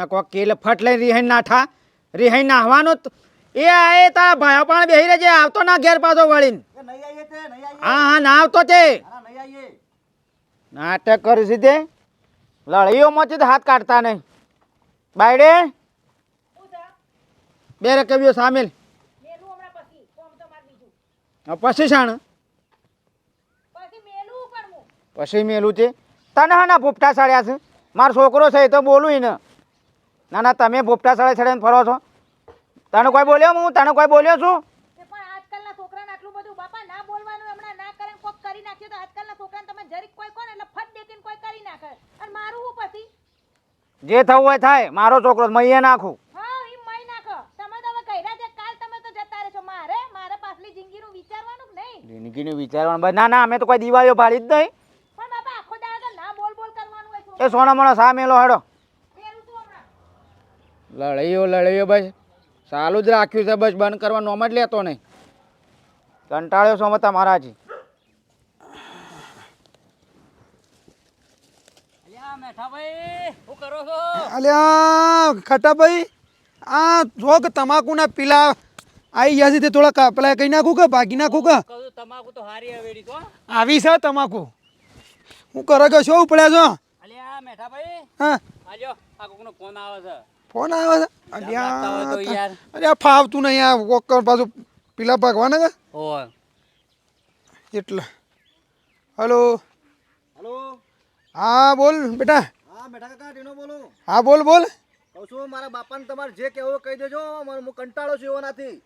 અને કોક કેલ ફટ લઈને રિહાઈ નાઠા રિહાઈ નાહવાનો એ આયે તા ભાઈ પણ બેહી રહેજે આવતો ના ઘેર પાછો વળીને. હા હા ના આવતો તે. નાટક કરી છે તે. લડાઈઓમાંથી જ હાથ કાઢતા નહીં. બાયડે. બે રકબીઓ સામેલ. પછી કોમ તો માર બીજું. હવે પછી શાણ. પછી મેલું છે. તને હા ના ભૂપટા સાડ્યા છે? મારો છોકરો છે એ તો બોલું ને. ના ના તમે પોપટા સાડે છડે ફરો છો. તને કોઈ બોલ્યો? હું તને કોઈ બોલ્યો છું? તે પણ આજકાલના છોકરાને આટલું બધું બાપા ના બોલવાનું હમણાં ના કરે ને કરી નાખ્યો તો આજકાલના છોકરાને તમે જરીક કોઈ કોને એટલે ફટ દેખીને કોઈ કરી નાખે. અને મારું પછી? જે થવું હોય થાય. મારો છોકરો મહીએ નાખું. હા ઈ મઈ નાખો. તમે તો હવે કઈરા છે કાલ તમે તો જતા રહેશો. મારે મારે પાછલી જિંદગીનું વિચારવાનું નહીં. જિંદગીનું વિચારવાનું બસ. ના ના અમે તો કોઈ દિવાળીઓ પાડી જ નહીં. પણ બાપા આખો દાડો ના બોલ બોલ કરવાનું એ સોના મોના સા મેલો હેડો. લડાઈઓ લડાઈઓ બસ. ચાલુ જ રાખ્યું છે બસ બંધ કરવા નોમ જ લેતો નહીં. કંટાળ્યો છો મતા તમારાથી? અલ્યા મેઠાભાઈ શું કરો ખટાભાઈ આ જો કે તમાકુના પીલા આવી ગયા છે તે થોડા કા- પેલા કઈ નાખું કે ભાગી નાખું કે? કહું તમાકુ તો હારી હવેડી તો આવી છે તમાકુ. હું કરો કે શું ઉપડ્યા છો? અલ્યા મેઠાભાઈ હા. આજો આ કોકનો ફોન આવે છે. ફોન આવે છે? અરે. અલ્યા ફાવતું નહીં આ વોકર પાછું પીલા ભાગવાના કે? એટલે. હલો. હલો. હા બોલ બેટા. હા બેટા કાકા ટીનો બોલું. હા બોલ બોલ. કહું છું મારા બાપાને તમારે જે કહેવું કહી દેજો મને હું કંટાળો છું એવાનાથી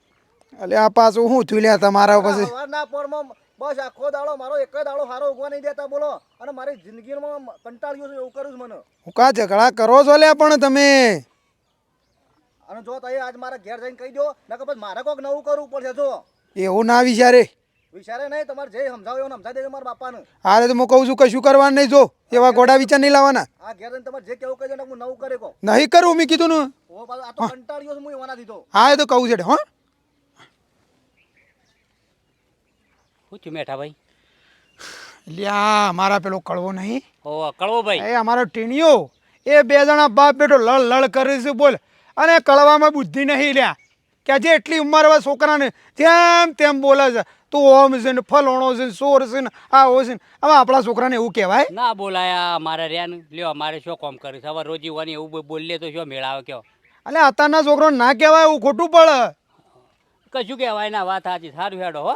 અલ્યા આ પાછું હું થયું લ્યા તમારા પછી? સવારના પોરમાં બસ આખો દાડો મારો એક જ દાડો હારો ઉગવા નહીં દેતા બોલો. અને મારી જિંદગીમાં કંટાળ્યો છું એવું કરું છું મને. હું કા ઝઘડા કરો છો લ્યા પણ તમે? અને જો તમે આજ મારા ઘેર જઈને કહી દો નકર પછી મારે કોઈક નવું કરવું પડશે જો. એવું ના વિચારે. વિચારે નહીં તમારે જે સમજાવો એવું સમજાવી દેજો મારા બાપાને. અરે તો હું કહું છું કશું કરવાનું નહીં જો. એવા ગોડા વિચાર નહીં લાવવાના. આ ઘેર જઈને તમારે જે કેવું કહી દો હું નવું કરે કો નહીં કરું મેં કીધું ને. ઓ આ તો કંટાળ્યો છું હું ના દીધો હા એ તો કહું છે હો. શું મેઠા ભાઈ લ્યા મારા પેલો કડવો નહીં. ઓ કળવો ભાઈ. એ અમારો ટીણીયો. એ બે જણા બાપ બેટો લળ લળ કરે છે બોલ. અને કળવામાં બુદ્ધિ નહીં લ્યા. કે આજે એટલી ઉંમર હવે છોકરાને તેમ તેમ બોલે છે. તું ઓમ છે ને ફલોણો છે ને સોર છે ને આ હો છે ને. હવે આપણા છોકરાને એવું કહેવાય? ના બોલાયા અમારે રહ્યા ને. લ્યો અમારે શું કોમ કર્યું છે? હવે રોજી વાની એવું બોલ- બોલીએ તો શું મેળાવે કયો? એટલે અત્યારના છોકરાને ના કહેવાય એવું ખોટું પડે. કશું કહેવાય ના વાત સાચી સારું હેડો હો.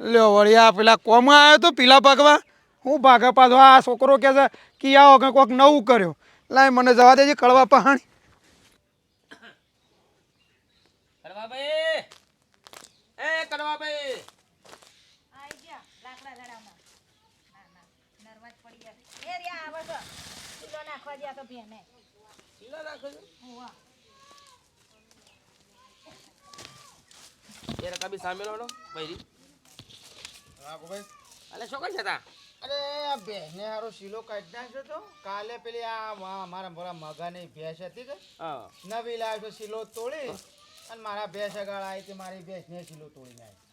લ્યો વળી આ પેલા કોમાં આવ્યો તો પીલા ભાગવા? હું ભાગા પાછો આ છોકરો કહે છે કે આવો કે કોઈક નવું કર્યું. લાય મને જવા દેજે કળવા પહાણ. કડવાભાઈ! એ કડવાભાઈ! આઈ ગયા લાકડા લડાવમાં ના ના નર્વસ પડી ગયા. એ રહ્યા આવે છે. કિલો નાખવા ગયા તો બેને હોવા એ રકા બી ભાઈ રાખો ભાઈ. અલે શું કરી જતા અરે આ ભેંસને હારો શીલો કાઢી નાખ્યો તો. કાલે પેલી આ મારા મોરા મગાની ભેંસ હતી કે? નવી લાવ્યો તો શીલો તોડી અને મારા ભેંસ અગાળ આવી તે મારી ભેંસને શીલો તોડી નાખી.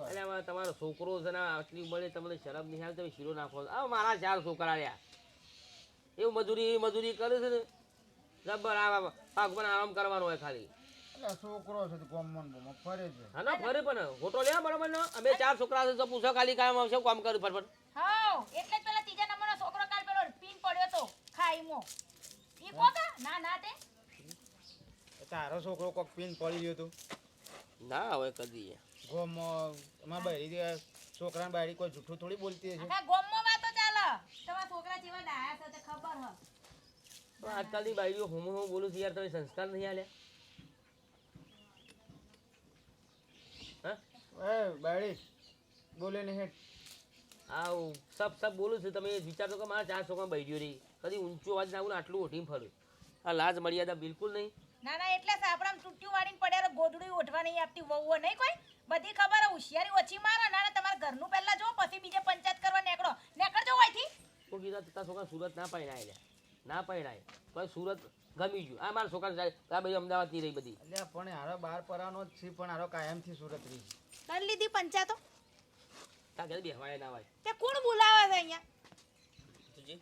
એટલે હવે તમારો છોકરો છે ને આટલી ઉંમરે તમને શરમ નહીં આવે તમે શીલો નાખો હવે આ મારા ચાર છોકરા રહ્યા. એવું મજૂરી મજૂરી કરે છે ને? જબર આ પાક પણ આરામ કરવાનો હોય ખાલી. એટલે છોકરો છે ગમન ફરે છે. હા ના ફરે પણ ખોટો લે બરાબર ને? અમે ચાર છોકરા છે તો પૂછો ખાલી કામ આવશે કામ કર્યું ફટફટ. હાઉ એટલે જ પેલા ત્રીજા નંબરનો છોકરો કાલ પેલો પીન પડ્યો તો ખાઈમો ઈ કોકા ના ના તે. તારો છોકરો કોક પીન પડી ગયો હતું ના હવે કદી ગોમ એમાં બૈરી છોકરાને બાયડી કોઈ જૂઠું થોડી બોલતી હશે? આખા ગોમમાં વાતો ચાલે. તમારા છોકરા જેવા ડાયા છે તે ખબર હ. આજકાલની બાઈઓ હું હું બોલું છું યાર તમે સંસ્કાર નહીં આલ્યા એ બાયડી બોલે ને હેઠ આવું સબ સબ બોલું છું. તમે વિચારજો કે મારા ચાર છોકરા બૈરીઓ રહી કદી ઊંચું અવાજ ના આવું આટલું ઓઢીને ફરું. આ લાજ મર્યાદા બિલકુલ નહીં. ના ના એટલે સાપડામ ચૂંટ્યું વાળીને પડ્યા ગોદડું ઉઠવા નહીં આપતી વહુઓ નહીં કોઈ? બધી ખબર હે, હોશિયારી ઓછી મારો ના ના તમારા ઘરનું પહેલા જો પછી બીજે પંચાયત કરવા નીકળો. નીકળજો અહીંથી. તો કીધા તારા છોકરા સુરત ના લ્યા. ના પૈણાય પણ સુરત ગમી ગયું. આ મારા છોકરા આ બધી અમદાવાદથી રહી બધી. એટલે પણ હારો બાર પરાનો જ છે પણ હારો કાયમથી સુરત રહી. કરી લીધી પંચાયતો ઘરે બેહવાય ના હોય. તે કોણ બોલાવે છે અહીંયા? તુજી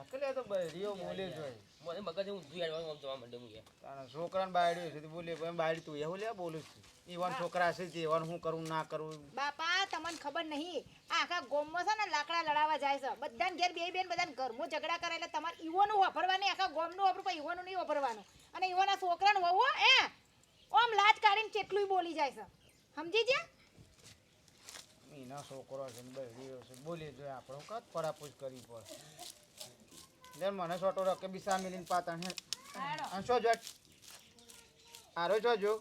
એટલે તો બૈરીઓ બોલે જ મને મગજ ઊંધું યાર આમ જવા માંડે હું તારા છોકરાને બાયડ્યું છે તો બોલે પણ બાયડી તું એવું લે બોલું છું. ઈવન છોકરા છે તે ઈવન હું કરું ના કરું. બાપા તમને ખબર નહીં આ આખા ગોમમાં છે ને લાકડા લડાવવા જાય છે. બધાને ઘેર બે બેન બધાને ઘરમાં ઝઘડા કરે એટલે તમારે ઈવોનું વાપરવાનું આખા ગોમનું વાપરું પણ ઈવોનું નહીં વાપરવાનું. અને ઈવોના છોકરાને વહુ એ ઓમ લાજ કાઢીને કેટલું બોલી જાય છે. સમજી ગયા? એના છોકરો છે ને બૈરીઓ છે. બોલી જોઈએ આપણો આપણે કાત કરી પડે. લે મને છોટો રકે બિસા મિલીને પાતા હે. આ શું જો આરો છો જો?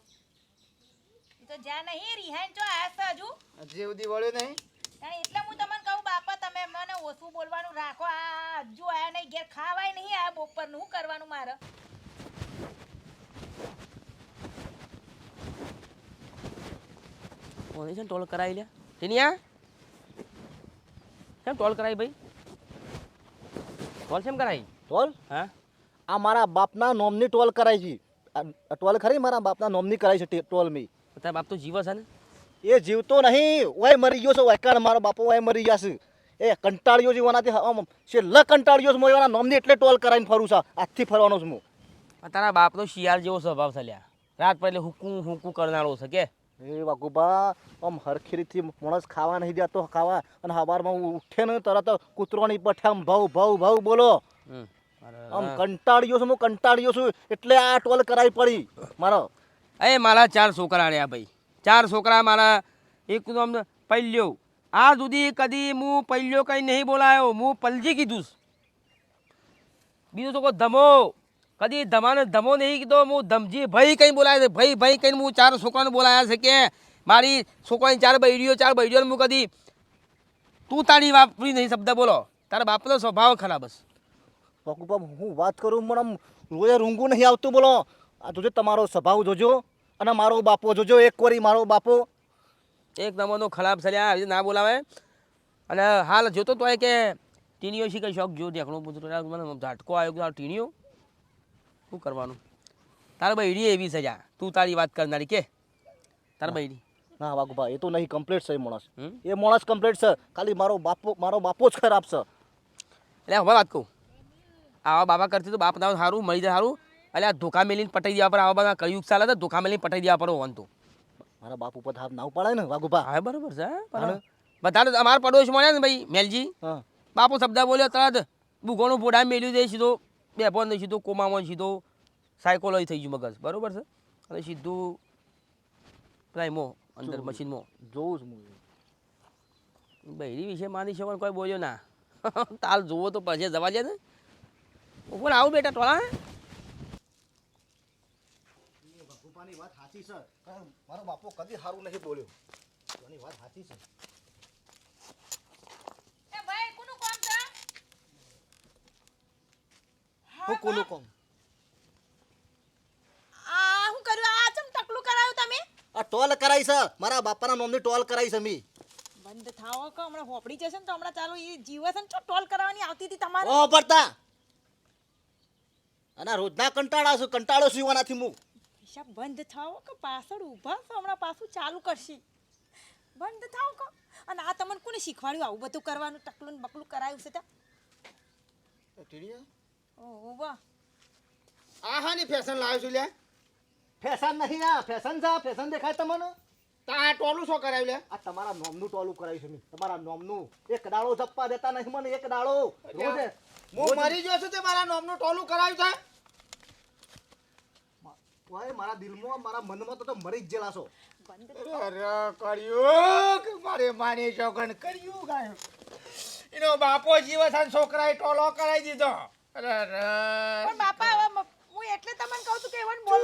તો જ્યાં નહીં રિહાઈન જો છે હજુ. હજી સુધી વળ્યો નહીં? તાણે એટલે હું તમને કહું બાપા તમે મને ઓછું બોલવાનું રાખો. આ હજુ આયા નહીં ઘેર ખાવાય નહીં આ બપોરનું. શું કરવાનું મારે? કોને છે ને ટોલ કરાવી લ્યા ટીનિયા કેમ ટોલ કરાવી ભાઈ? ટોલ કેમ કરાવી? ટોલ? હા. આ મારા બાપના નોમની ટોલ કરાઈ છે. આ ટોલ ખરી? મારા બાપના નોમની કરાઈ છે ટોલ મી. તારા બાપ તો જીવ છે ને. એ જીવતો નહીં. ઓય મરી ગયો છે વાયકાળ મારો બાપો ઓય મરી ગયા છે. એ કંટાળ્યો છે એનાથી છેલ્લા કંટાળ્યો છે એના નોમની એટલે ટોલ કરાવીને ફરું છું. આજથી ફરવાનો છું હું. તારા બાપનો શિયાળ જેવો સ્વભાવ છે લ્યા. રાત પડે હુકું હુકું કરનારો છે કે? એ આમ હરખીરીથી માણસ ખાવા નહીં દેતો ખાવા. અને સવારમાં ઉઠે ને તરત કૂતરોની પઠે આમ ભાવ ભાવ ભાવ બોલો. આમ કંટાળ્યો છું હું કંટાળ્યો છું. એટલે આ ટોલ કરાવી પડી. મારો. એ મારા ચાર છોકરા રહ્યા ભાઈ. ચાર છોકરા મારા એક તો આમ પહેલ્યો આ સુધી કદી હું પહેલ્યો કંઈ નહીં બોલાયો. હું પલજી કીધું બીજું બીજો છોકરો ધમો. કદી ધમાને ધમો નહીં કીધો હું ધમજી ભાઈ કંઈ બોલાય છે ભાઈ ભાઈ કંઈ હું ચાર છોકરાને બોલાયા છે કે મારી છોકરાની ચાર બૈરીઓ ચાર બૈરીઓ હું કદી તું તારી વાપરી નહીં શબ્દ બોલો. તારા બાપનો સ્વભાવ ખરાબ છે વાગુબા હું વાત કરું પણ આમ રોજે રૂંગું નહીં આવતું બોલો. આ જોજો તમારો સ્વભાવ જોજો અને મારો બાપો જોજો એક કોરી મારો બાપો. એક નંબરનો ખરાબ છે લ્યા, આવી ના બોલાવે. અને હાલ જોતો તો કે ટીણીઓ શીખે શોખ જો દેખણું પૂછતો મને ઝાટકો આવ્યો ટીણીઓ. શું કરવાનું? તારા બૈડી એવી છે જા. તું તારી વાત કરનારી કે? તારા બૈડી ના વાઘુભા એ તો નહીં કમ્પ્લેટ છે એ માણસ? એ માણસ કમ્પ્લેટ છે. ખાલી મારો બાપો મારો બાપો જ ખરાબ છે. એટલે હવે વાત કહું. આવા બાબા કરતી તો બાપ ના સારું મળી જાય સારું એટલે આ ધોકા મેલીને પટાઈ દેવા પર આવા બધા કયું ચાલે તો ધોકા મેલીને પટાઈ દેવા પર હોવાનું તું. મારા બાપ ઉપર હાથ ના ઉપાડાય ને વાઘુભા હા બરાબર છે. બધા અમારા પડોશ મળ્યા ને ભાઈ મેલજી. હા. બાપુ શબ્દ બોલ્યો તરત બુગોનું પોડા મેલ્યું દે સીધો. બે દે સીધો કોમામાં સીધો સાયકોલોજી થઈ ગયું મગજ. બરોબર છે? અને સીધું પ્રાઇમો અંદર મશીનમાં જોઉં છું હું બૈરી વિશે માની છે પણ કોઈ બોલ્યો ના. તાલ જુઓ તો પછી જવા દે ને. ઉપર આવું બેટા ટોળા બાપુની વાત સાચી છે મારો બાપો કદી સારું નથી બોલ્યો. એની વાત સાચી છે એ ભાઈ કોનું કામ છે હું કોનું કોમ આ હું કર્યું? આ ચમ ટકલું કરાયું તમે? આ ટોલ કરાઈ છે. મારા બાપાના નામની ટોલ કરાઈ છે મી. બંધ થાઓ કે હમણાં હોપડી જશે ને તો હમણાં ચાલુ એ જીવે છે ને ચો ટોલ કરાવવાની આવતી હતી તમારે. ઓ પડતા અને રોજના કંટાળા છું કંટાળો છું એનાથી હું. હિસાબ બંધ થાઓ કે પાછળ ઊભા છો હમણાં પાછું ચાલુ કરશે. બંધ થાઓ કે અને આ તમને કોને શીખવાડ્યું આવું બધું કરવાનું ટકલું ને બકલું કરાયું છે ત્યાં? ઓહો વાહ. આ હાની ફેશન લાવ્યો છું લ્યા ફેશન નથી આ ફેશન છે ફેશન દેખાય તમને. તા આ ટોલું શું કરાવ્યું લે? આ તમારા નોમનું ટોલું કરાયું છે મી. તમારા નોમનું. એક દાડો જપ્પા દેતા નહીં મને એક દાડો રોજે હું મરી ગયો છું તે મારા નોમનું ટોલું કરાવ્યું છે? ઓય મારા દિલમાં મારા મનમાં તો તો મરી જ ગયેલા છો. અરે કર્યું મારે માની છોકરાને કર્યું ગાયું. એનો બાપો જીવસાન છોકરાએ ટોલો કરાવી દીધો. પણ બાપા હવે હું એટલે તમને કહું છું કે એવન બોલ.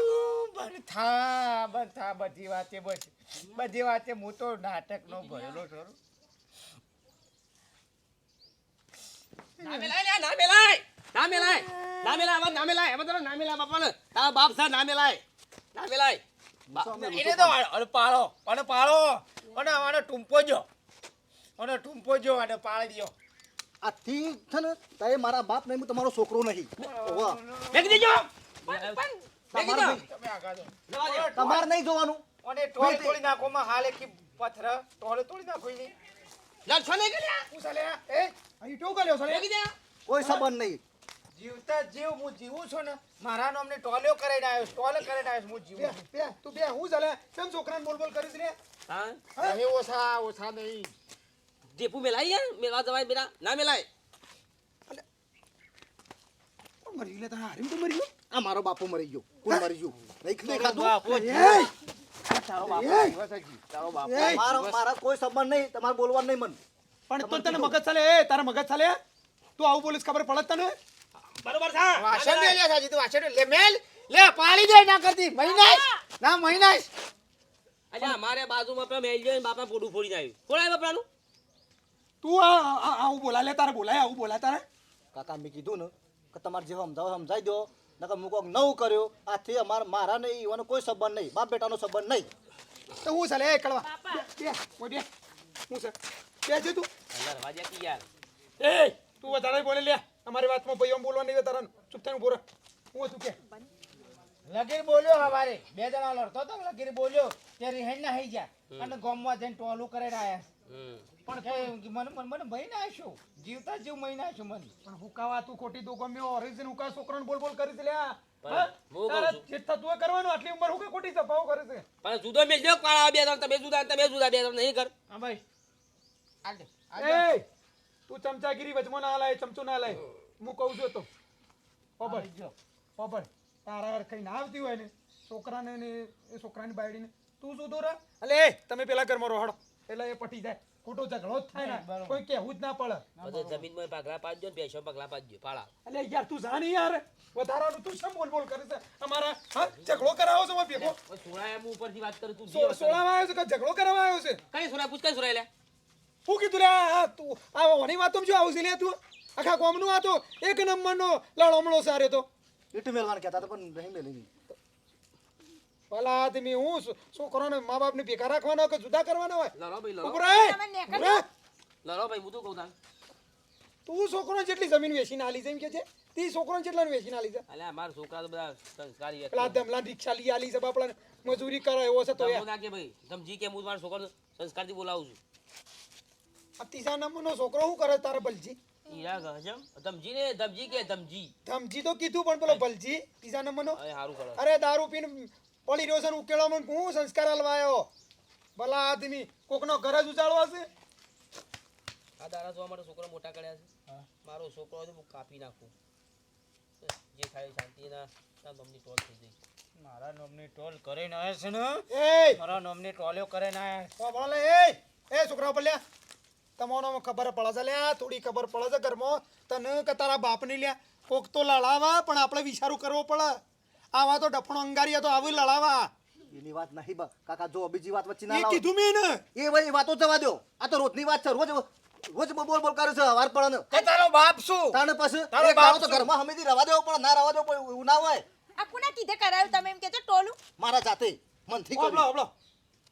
બંધ થા બધી વાતે બસ બધી વાતે હું તો નાટક નો ભરેલો છું નામે લાય લ્યા, નામે લાય નામે લાય નામે લાય આવા નામે લાય એમાં તારા નામે લાય બાપાને. તારા બાપ સા નામે લાય નામે લાય બા- એને તો અને પાળો અને પાળો અને આને ટૂંપો જો. અને ટૂંપો જો અને પાળી દ્યો આથી છે ને તારે મારા બાપ નહીં હું તમારો છોકરો નહીં. ઓવા ફેંકી દેજો. તમારે નહીં. નહીં જોવાનું. અને ટોળી તોડી નાખો માં હાલ એક પથ્થર. ટોળ તોડી નાખો એની. લડશો નહીં કે હું સાલે એ? અહીં ટોક લ્યો સાલે. ફેંકી દે. કોઈ સંબંધ નહીં. જીવતા જીવ હું જીવું છું ને. મારા નામની ટોલ્યો કરીને આવ્યો છું, ટોલ કરીને આવ્યો હું જીવું બે છું. તું બે હું ચાલે કેમ છોકરાને બોલ બોલ કરીશ રે હા? નહીં ઓછા ઓછા નહીં. જેપુ મેલાઈ યાર મેલવા જવાય બેટા ના મેલાય કોણ મરી ગયું લે તારા હારીમ તો મરી ગયો આ મારો બાપો મરી ગયો કોઈ મરી ગયું નહીં દેખાતું એય! તારો બાપ. તારો બાપ! મારો મારા કોઈ સંબંધ નહીં તમારે બોલવા નહીં મન પણ તો તને મગજ ચાલે એ તારા મગજ ચાલે તું આવું બોલીશ ખબર પડે તને બરોબર છે વાસણ મેલ્યા તો વાસણ લે મેલ લે પાડી દે ના કરતી મહિનાશ ના મહિનાશ અલ્યા અમારે બાજુમાં પેલા મેલ બાપા પોડું ફોડીને આવ્યું ફોડાય બાપરાનું તું આ આ- આવું બોલા લે તારે બોલાય આવું બોલા તારે. કાકા મેં કીધું ને કે તમારે જે સમજાવો સમજાઈ દો નકર હું કોક નવું કર્યો. આથી અમાર મારા નહીં એવાનો કોઈ સંબંધ નહીં બાપ બેટાનો સંબંધ નહીં. તો હું ચાલે એ કળવા બે બે બે. હું છે. બે છે તું. રવા દે યાર. એ તું વધારે બોલે લે. અમારી વાતમાં ભાઈ આમ બોલવા નહીં તારા ચૂપ થઈને બોરો હું તું કે? લગીર બોલ્યો હવારે. બે જણા લડતો તો લગીર બોલ્યો તે રિહેણ ના હઈ ગયા. અને ગોમમાં જઈને ટોલું કરીને આયા હમ પણ મને મને મને મહી નાખ્યો જીવતા જીવ મહી નાખ્યો મને. પણ હુકાવા તું ખોટી તું ગમે ઓરિજિન હુકા છોકરાને બોલ બોલ કરી એ તું ચમચાગીરી વચમાં ના લાય ચમચો ના લાય. હું કહું છું તો. પબર તારા ઘર કઈ ના આવતી હોય ને છોકરાને ને એ છોકરાની બાયડીને. તું શું દોરા અલે તમે પેલા ઘરમાં રહો હળો એટલે એ પટી જાય. ખોટો ઝઘડો જ થાય ને. કોઈ કેવું જ ના પડે. જમીનમાં પગલા પાડજો ને ભેંસો પગલા પાડજો પાળા. એટલે યાર તું જાણે યાર. વધારાનું તું શું બોલ બોલ કરે છે? અમારા હા ઝઘડો કરાવો છો ભેગો સોળા એમ ઉપરથી વાત કરું તું સોળા. સોળામાં આવ્યો છે કે ઝઘડો કરાવવા આવ્યો છે? કઈ સોળા? પૂછ કઈ સોળા લે. હું કીધું લે આ તું આ ઓની વાત જો આવું છે લે તું. આખા ગામનું આ તો એક નંબરનો લડમણો સારે તો. ઈટ મેલવાન કહેતા તો પણ નહીં મેલી. ભલા આદમી હું છોકરાને મા બાપને ભેગા રાખવાના કે જુદા કરવાના હોય? લડો ભાઈ લડો. લડો ભાઈ હું તો કહું તાન. તું છોકરો જેટલી જમીન વેચીને આલી એમ કે છે? તે છોકરો જેટલા વેચીને આલી છે? અલ્યા મારા છોકરા તો બધા સંસ્કારી પેલા ધમલા રિક્ષા લઈ આલી છે બાપડા મજૂરી કરે એવો છે તો એ ના કે ભાઈ. તમે જી કે હું મારા છોકરાને સંસ્કારથી બોલાવું છું. આ ત્રીજા નંબરનો છોકરો શું કરે તારા બલજી ઈરા ગજમ ધમજી ને ધમજી કે ધમજી. ધમજી તો કીધું પણ પેલો બલજી ત્રીજા નંબરનો? અરે સારું કરે. અરે દારૂ પીને પડી રહ્યો છે ને ઉકેલામાં હું સંસ્કાર હલવાયો ભલા આદમી કોકનો ઘર જ ઉજાળવા છે. આ દાડા જોવા માટે છોકરા મોટા કર્યા છે. મારો છોકરો છે હું કાપી નાખું. જે થાય શાંતિ ના ના તમને ટોલ થઈ જઈ મારા નોમની ટોલ કરે ના છે ને. એ મારા નોમની ટોલ્યો કરે ના તો બોલે એ એ છોકરા પલ્યા તમારો ખબર પડે છે લ્યા. થોડી ખબર પડે છે ઘરમાં. તને કે તારા બાપને લ્યા. કોક તો લડાવા પણ આપણે વિચારું કરવો પડે. આવા તો ડફણો અંગારી હતો આવું લડાવા. એની વાત નહીં બા. કાકા જો બીજી વાત વચ્ચે ના એ લાવો. કીધું મેં ને એ ભાઈ વાતો જવા દો આ તો રોજની વાત છે રોજ રોજ બોલ બોલ કરે છે વાર પડે કે તારો બાપ શું? તાણે પછી તારો એક બાપ દાડો તો શું? ઘરમાં હમેથી રવા દેવો પણ ના રવા દેવો પડે એવું ના હોય. આ કોના કીધે કરાયું તમે એમ કે છો ટોલું? મારા જાતે મનથી કર્યું. ઓબલો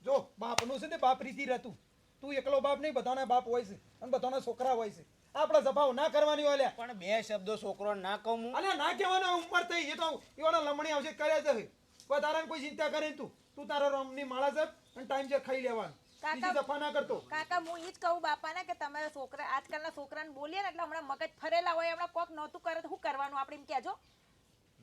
જો બાપનું છે ને બાપ રીતિ રહેતું. તું એકલો બાપ નહીં બધાના બાપ હોય છે અને બધાના છોકરા હોય છે. આપણે સભાઓ ના કરવાની હોય પણ બે શબ્દો છોકરો ના કહું હું. અલ્યા ના કહેવાનો ઉંમર થઈ એ તો એવાના લમણી આવશે કરે છે વધારાને કોઈ ચિંતા કરે તું? તું તારા રમની માળા છે અને ટાઈમ છે ખાઈ લેવાનું. કાકા- દફા ના કરતો. કાકા હું ઈ જ કહું બાપાને કે તમારા છોકરા આજકાલના છોકરાને બોલીએ ને એટલે હમણાં મગજ ફરેલા હોય હમણાં કોક નહોતું કરે તો શું કરવાનું આપણે એમ કહેજો?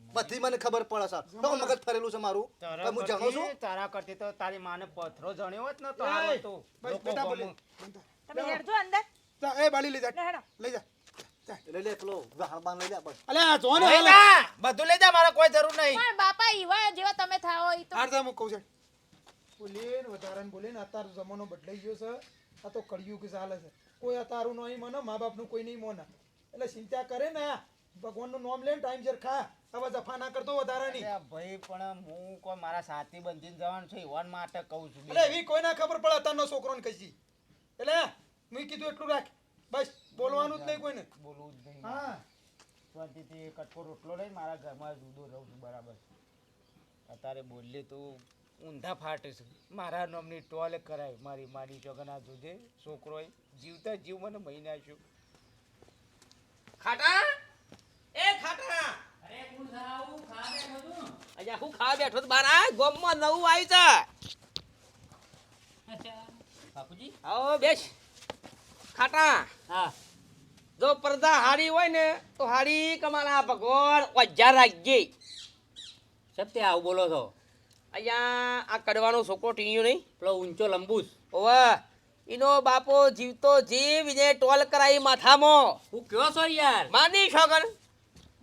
બધી મને ખબર પડે છે તો મગજ ફરેલું છે મારું. તારા હું જાણું છું? કરતી- તારા કરતી તો તારી માને પથરો જણ્યો હોત ને તો બેટા બોલે. તમે હેડજો અંદર. જા, એ બાળી લઈ જા લઈ જા જા. લઈ લે પેલો વાહણ લઈ લે બસ અલ્યા જો ને લઈ હાલ. જા, બધું લઈ જા મારે કોઈ જરૂર નહીં પણ બાપા ઈવા જેવા તમે થાઓ ઈ તો હાર હું કહું છું. બોલે ને વધારાને બોલે ને અત્યારે જમાનો બદલાઈ ગયો છે. આ તો કળિયુગ ચાલે છે. કોઈ અતારું નહીં મને મા બાપનું કોઈ નહીં મોને. એટલે ચિંતા કરે ને ભગવાનનું નામ લે ટાઈમ સર ખા. હવે જફા ના કરતો વધારાની. નહીં ભાઈ પણ હું કોઈ મારા સાથી બંધીને જવાનું છે ઈવન માટે કહું છું એટલે એવી કોઈ ના ખબર પડે અત્યારનો છોકરોને કશી એટલે મેં કીધું એટલું રાખ. બસ બોલવાનું જ નહીં કોઈને. બોલવું જ નહીં. હા. શાંતિથી કટકો રોટલો લઈને મારા ઘરમાં જુદો રહું છું બરાબર. અત્યારે બોલીએ તો ઊંધા ફાટે છે. મારા નામની ટોલ કરાય મારી માની ચોગના જોજે છોકરો જીવતા જીવ મને મહિના નાખ્યો ખાટા? એ ખાટા! અરે હું ખાવા બેઠો તો બાર આ ગોમમાં નવું આવ્યું છે. બાપુજી? આવો બેસ. ખાટા. હા. જો પડદા હારી હોય ને તો હારી કમાના ભગવાન ઓજા રાખજે. સત્ય આવું બોલો છો. અહીંયા આ કડવાનો છોકરો ટીણ્યો નહીં. પેલો ઊંચો લંબુસ. ઓવે એનો બાપો જીવતો જીવ ને ટોલ કરાવી માથામાં. હું કયો છો યાર? માની છોકર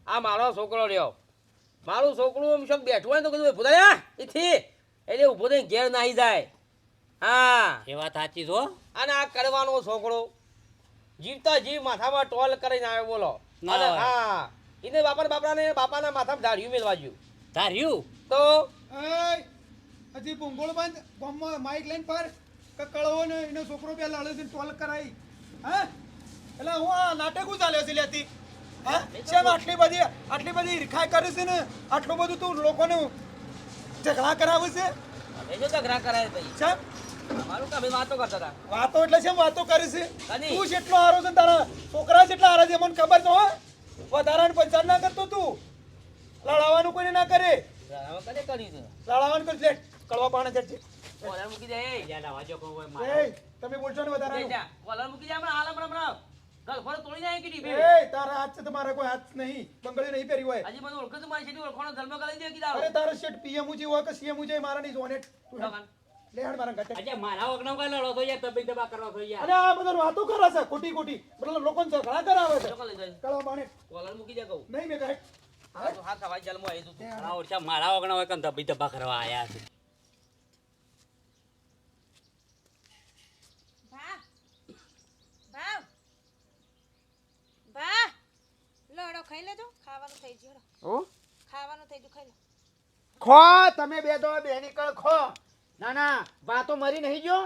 આ મારો છોકરો રહ્યો. મારું છોકરું આમ શોખ બેઠું હોય ને તો કીધું થયા એથી એટલે ઊભો થઈને ઘેર નાહી જાય. હા. એ વાત સાચી છો અને આ કરવાનો છોકરો જીવતા જીવ માથામાં ટોલ કરીને આવ્યો બોલો. અને. હા એને બાપા બાપરાને બાપાના માથામાં ધાર્યું મેળવા જ્યું ધાર્યું? તો એય, હજી ભૂંગોળ બંધ? ગામમાં માઇક લઈને પર કે કળવો ને એનો છોકરો પેલા લડે છે ટોલ કરાઈ હા? એટલે હું આ નાટક ચાલે છે લેતી હા? શેમ આટલી બધી આટલી બધી રીખાઈ કરે છે ને? આટલું બધું તું લોકોને ઝઘડા કરાવે છે? ઝઘડા કરાય ભાઈ. શેમ? મારું કામ વાતો કરતા હતા. વાતો એટલે છે વાતો કરે છે? તું જેટલો હારો છે તારા છોકરા જેટલા હારા છે મને ખબર તો હો. વધારાનું પંચાર ના કરતો તું. લડાવવાનું કોઈને ના કરે. લડાવવાનું કરી લે કળવા પાણે જજે કોલર મૂકી દે યાર આવાજો કહું હોય એ તમે બોલશો ને વધારાનું? કોલર મૂકી દે હમણાં હાલ હમણાં હમણાં. ગલફોડ તોડી નાખી કીધી બે. તારા હાથ છે તમારે કોઈ હાથ નહીં. બંગડી નહીં પહેરી હોય. આજે મને ઓળખે છે મારી સીધી ઓળખાણો ધર્મ દે કીધા અરે તારો શેઠ પીએમ ઉજી હોય કે સીએમ ઉજી મારા નહીં જોને દુકાન. મારા ઘટે. આજે મારા વગણાવ કા લડો છો યાર તબી દબા કરો છો યાર અને આ બધા વાતો કરે છે ખોટી ખોટી. મતલબ લોકોને ઝઘડા કરાવે છે. ચોકન લઈ જાય. કળવા પાણે. કોલર મૂકી દે કહું. નહીં મેં કહે હા તો હાથ આવી તું આ ઓરછા મારા વગણાવ હોય કે તબી દબા કરવા આયા છે. ભા ભાવ ભા. લડો ખાઈ લેજો. ખાવાનું થઈ ગયું હેડો. ખાવાનું થઈ ગયું ખાઈ લો. ખો તમે બે દો બે નીકળ ખો. ના ના વાતો મરી નહીં જો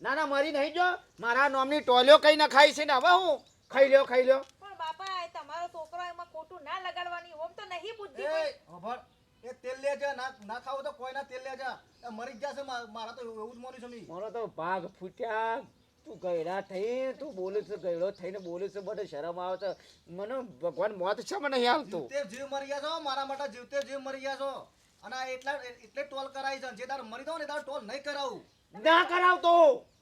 ના ના મરી નહીં જો મારા નોમની ટોલ્યો કઈ ના ખાઈ છે ને? હવે હું? ખાઈ લ્યો ખાઈ લ્યો. પણ બાપા એ તમારો છોકરો એમાં ખોટું ના લગાડવાની ઓમ તો નહીં બુદ્ધિ કોઈ. ખબર એ તેલ લેજે ના ના ખાવ તો કોઈ ના તેલ લેજે. એ મરી જ જશે મારા તો એવું જ મોની છે મી. મારો તો ભાગ ફૂટ્યા. તું ગયડા થઈ તું બોલું છે ગયડો થઈને બોલું છે બટ શરમ આવે છે. મને ભગવાન મોત છે મને નહીં આવતું જીવતે જીવ મરી ગયા છો મારા માટે જીવતે જીવ મરી ગયા છો. અને એટલા એટલે ટોલ કરાવી છે. જે દાર મરી દો ને દાર ટોલ નહીં કરાવું. ના કરાવતો.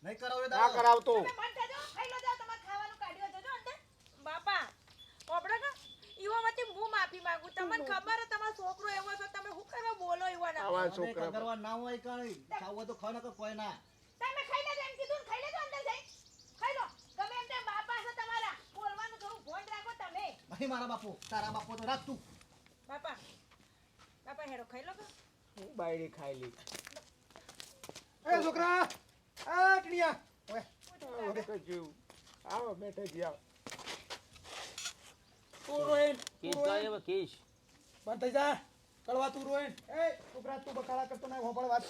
નહીં કરાવ ના દાર. કરાવતો. તમે બંધ થજો, ખાઈ લો જાઓ, તમારે ખાવાનું કાઢ્યું હોય તો જો અંદર. બાપા ઓપડો કે ઈવામાંથી હું માફી માંગુ? તમને ખબર તમારો છોકરો એવો છે તમે શું કરવા બોલો ઈવાના? આવા છોકરા. કગરવા ના હોય કઈ. ખાવું તો ખાવ નકર કોઈ ના. તમે ખાઈ લેજો એમ કીધું ખાઈ લેજો અંદર જઈ ખાઈ લો. ગમે એમ તેમ બાપા છે તમારા. બોલવાનું થોડું ભોંડ રાખો તમે. ભાઈ મારા બાપુ તારા બાપુ તો રાખ તું. બાપા બાપા હેડો ખાઈ લો હું બાયડી ખાઈ લી એ છોકરા આ ટીણિયા ઓય આવો બેઠે ગયા કેસ લાવે હવે કેસ. બંધ થઈ જા. કળવા તું રોઈન એ છોકરા તું બકાળા કરતો ના વાત.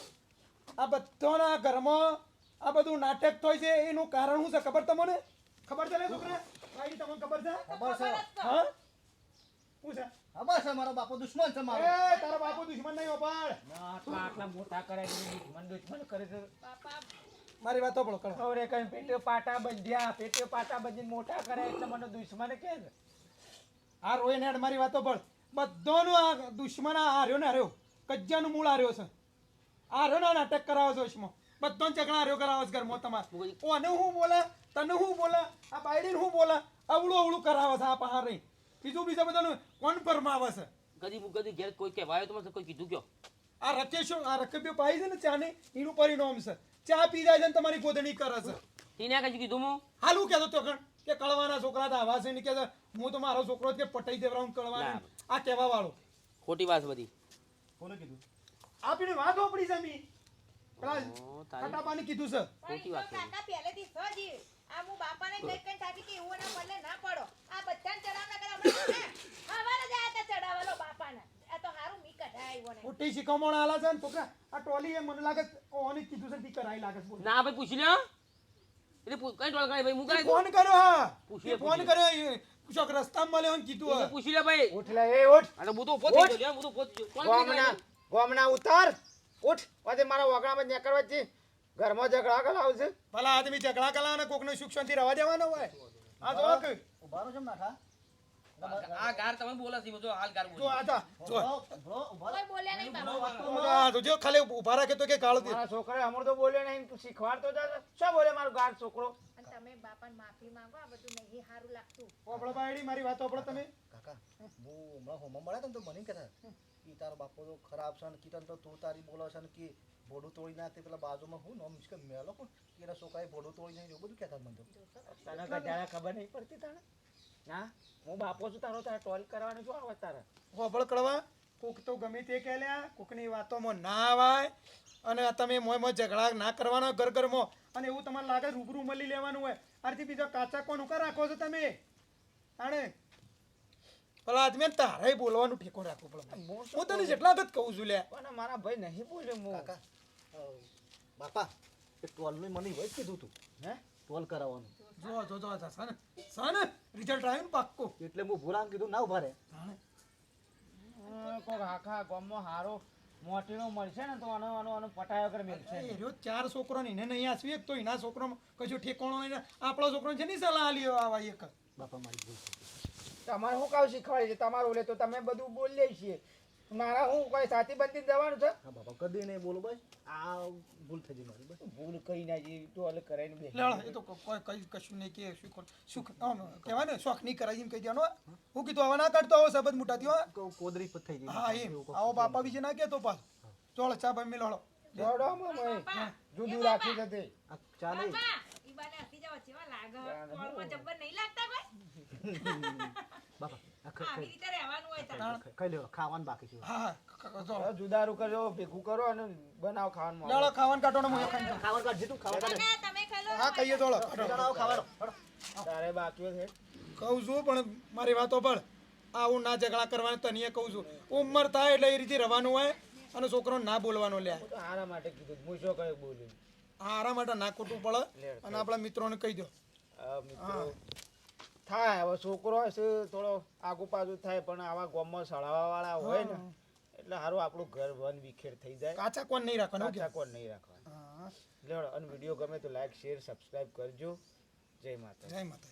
આ બધાના ઘરમાં આ બધું નાટક થાય છે એનું કારણ શું છે ખબર તમને? ખબર છે ને છોકરા? ભાઈ તમને ખબર છે? ખબર છે. હા? શું છે? ખબર છે મારો બાપુ દુશ્મન છે મારો. એ તારા બાપુ દુશ્મન નહીં હોપળ આટલા આટલા મોટા કરે છે દુશ્મન દુશ્મન કરે છે. બાપા. મારી વાતો પણ કળવા ખબર કઈ પેટે પાટા બંધ્યા પેટે પાટા બંધીને મોટા કરે એટલે મને દુશ્મન કે છે? આ રોઈન હેડ મારી વાતો પણ. બધાનો આ દુશ્મન આ હાર્યો ને હાર્યો. કજ્જાનું મૂળ હાર્યો છે. હાર્યો ને નાટક કરાવો છો ઈસમાં બધો ચકણા હાર્યો કરાવો છે ઘરમાં તમારે. ઓને હું બોલે તને હું બોલે આ બાયડીને હું બોલે અવળું અવળું કરાવે છે આ પહાર. રહી બીજું બીજા બધાનું કોણ ફરમાવે છે? મુ કદી ઘેર કોઈ કહેવાય તો કોઈ કીધું કયો? આ રકેશો આ રકબ્યો પાઈ છે ને ચાને એનું પરિણામ છે. ચા પી જાય છે ને તમારી ગોદણી કરે છે. તીને કઈ કીધું હું? હાલું કહેતો તો કણ કે કળવાના છોકરા તો આવા છે ને કે હું તો મારો છોકરો કે પટાઈ દેવરાઉન કળવાનો. આ કહેવા વાળો. ખોટી વાત બધી. કોને કીધું? આપીને વાત ઓપડી જમી પેલા તારી કીધું છે. ખોટી વાત કાકા પહેલેથી સજી આ હું બાપાને કઈ કઈ થાકી કે ઈવો ના મળે ના પડો. આ બધાને ચડાવના કરે હમણાં હવારે જ આયા તા બાપાને. આ તો હારું મી કઢાય ઈવોને ખોટી શિખામણ આલા છે ને છોકરા આ ટોલી એ મને લાગે ઓની કીધું છે તી કરાઈ લાગે છે ના ભાઈ પૂછી લ્યો. એટલે કઈ ટોલ કરે ભાઈ? હું કઈ ફોન કર્યો હા. પૂછીએ, ફોન કર્યો ચોક રસ્તામાં મળ્યો ને કીધું હા. પૂછી લે ભાઈ. ઉઠ લે એ ઉઠ. અને હું તો ઊભો ગયો હું તો ઊભો ગયો ગોમના ગોમના ઉતાર. ઉઠ. પછી મારા વગડામાં નીકળવા જ. ઘરમાં ઝઘડા કરાવશે ભલા આદમી ઝઘડા કલા અને કોકને સુખ શાંતિ રહેવા દેવાનો હોય. આ જો કે ઊભા રહો છો ને નાઠા આ ગાર તમે બોલો છો જો હાલ ગાર બોલો. આ જા. જો. ઊભા રહો, ઊભા રહો, ઊભા રહો. કોઈ બોલ્યા નહીં બાપા આ જો, જો ખાલી ઊભા રાખે તો કે કાળ દે. મારા છોકરા અમર તો બોલ્યો નહીં તું શીખવાડતો જા. શું બોલે મારો ગાર છોકરો? અને તમે બાપાને માફી માંગો આ બધું નહીં સારું લાગતું. બાયડી મારી વાત ઓપડો તમે. કાકા હું હમણાં હોમમાં મળ્યા હતા તો મને કહેતા કે તારો બાપો તો ખરાબ છે ને તને તો તું તારી બોલો છે ને કે ભોડું તોડી નાખતી પેલા બાજુમાં હું નોમ કે મેલો પણ એના છોકરાએ ભોડું તોડી નાખ્યું બધું કહેતા મને તને ગધાડા ખબર નહીં પડતી તને ના હું બાપો છું તારો તારે ટોલ કરવાનું જો આવે તારે? હોબળ કરવા કોક તો ગમે તે કહે લ્યા કોકની વાતોમાં ના આવાય. અને તમે મોય મોય ઝઘડા ના કરવાના ઘર ઘરમાં અને એવું તમારે લાગે રૂબરૂ મળી લેવાનું હોય. આરથી બીજો કાચા કોણ ઉકા રાખો છો તમે? આણે પેલા આદમી તારે બોલવાનું ઠેકો રાખવું પડે હું તને જેટલા વખત કહું છું લે. પણ મારા ભાઈ નહીં બોલ્યો હું કાકા બાપા એ ટોલનું મને હોય કીધું તું. હે? ટોલ કરાવવાનું. જો જો જો સન સન રિઝલ્ટ આવ્યું ને પાક્કું. એટલે હું ભૂરાને કીધું ના ઊભા રહે. કોક આખા ગામમાં હારો મોટીનો મળશે ને તો આનો આનો આનો પટાયો કર મેલશે. એ રહ્યો ચાર છોકરો ને એને નહીં આસવી એક તો એના છોકરો કશું ઠેકોણો ને આપણો છોકરો છે નહીં સલાહ લ્યો આવા એક. બાપા મારી ભૂલ. તમારે શું કાવ શીખવાડી છે? તમારું લે તો તમે બધું બોલીએ છીએ મારા હું કોઈ સાથી બંધી જવાનું છે? હા બાપા કદી નહીં બોલું બસ આ ભૂલ થઈ ગઈ મારી બસ ભૂલ કઈ ના જે અલગ કરાઈને બે લેવડા એ તો કોઈ કઈ કશું નહીં કે શું કર- શું આમ કહેવાય ને શોખ નહીં કરાય એમ કહી દેવાનો હું. કીધું હવે ના કરતો આવો સબત મોટા થયો કોદરી પર થઈ ગઈ. હા એમ. આવો બાપા વિશે ના કહેતો પાછ. ચોળ ચા ભાઈ મિલાડો જોડો મય જુદું રાખી દે ચાલે. ઈ બાને હસી જાવ જેવા લાગે કોળમાં જબ્બર નહીં લાગતા કોઈ? બાપા આવી રીતે રહેવાનું હોય તારે. ખ- ખાવાનું બાકી છે. હા હા ક- ક- જો. જુદારું કરજો ભેગું કરો અને બનાવો ખાવાનું. લેવડો ખાવાનું કાઢો ને હું એ ખાઈને જાઉં. ખાવાનું કાઢ જીતું ખાવાનું તમે ખાઈ હા કહીએ ચોળો જણાવો ખાવાનું. તારે બાકી છે. કહું છું પણ મારી વાતો પણ આવું ના ઝઘડા કરવાનું તને કહું છું. ઉંમર થાય એટલે એ રીતે રહેવાનું હોય અને છોકરો ના બોલવાનો લે. આરા માટે કીધું હું શું કઈ બોલ્યું આરા માટે ના ખોટું પડે. અને આપણા મિત્રોને કહી દો મિત્રો થાય હવે છોકરો હશે થોડો આગુ પાછું થાય પણ આવા ગામમાં સળાવા વાળા હોય ને એટલે સારું આપણું ઘર વન વિખેર થઈ જાય. કાચા કોણ નહીં રાખવાનું કાચા કોણ નહીં રાખવાનું. લેવડો અને વીડિયો ગમે તો લાઈક શેર સબસ્ક્રાઇબ કરજો. જય માતા જય માતા